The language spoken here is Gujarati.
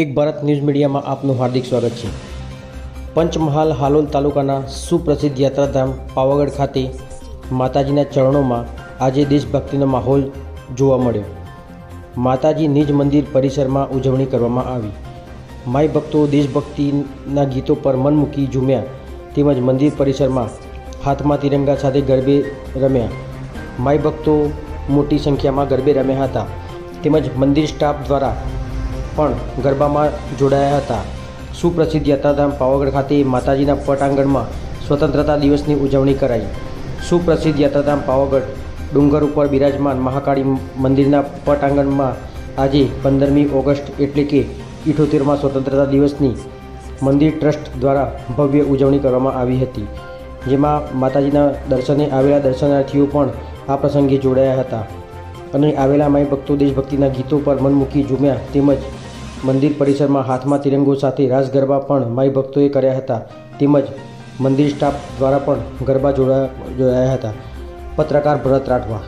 એક ભારત ન્યૂઝ મીડિયામાં આપનું હાર્દિક સ્વાગત છે. પંચમહાલ હાલોલ તાલુકાના સુપ્રસિદ્ધ યાત્રાધામ પાવાગઢ ખાતે માતાજીના ચરણોમાં આજે દેશભક્તિનો માહોલ જોવા મળ્યો. માતાજી નિજ મંદિર પરિસરમાં ઉજવણી કરવામાં આવી. માઈ ભક્તો દેશભક્તિના ગીતો પર મન મૂકી ઝૂમ્યા તેમજ મંદિર પરિસરમાં હાથમાં તિરંગા સાથે ગરબે રમ્યા. માય ભક્તો મોટી સંખ્યામાં ગરબે રમ્યા હતા તેમજ મંદિર સ્ટાફ દ્વારા પણ ગરબામાં જોડાયા હતા. સુપ્રસિદ્ધ યાત્રાધામ પાવાગઢ ખાતે માતાજીના પટાંગણમાં સ્વતંત્રતા દિવસની ઉજવણી કરાઈ. સુપ્રસિદ્ધ યાત્રાધામ પાવાગઢ ડુંગર ઉપર બિરાજમાન મહાકાળી મંદિરના પટાંગણમાં આજે પંદરમી ઓગસ્ટ એટલે કે ઇઠોતેરમાં સ્વતંત્રતા દિવસની મંદિર ટ્રસ્ટ દ્વારા ભવ્ય ઉજવણી કરવામાં આવી હતી, જેમાં માતાજીના દર્શને આવેલા દર્શનાર્થીઓ પણ આ પ્રસંગે જોડાયા હતા. અને આવેલા માય ભક્તો દેશભક્તિના ગીતો પર મન મૂકી ઝૂમ્યા તેમજ મંદિર પરિસરમાં હાથમાં તિરંગો સાથે રાસ ગરબા પણ માઈ ભક્તોએ કર્યા હતા. તેમજ મંદિર સ્ટાફ દ્વારા પણ ગરબા જોડા જોડાયા હતા. પત્રકાર ભરત રાઠવા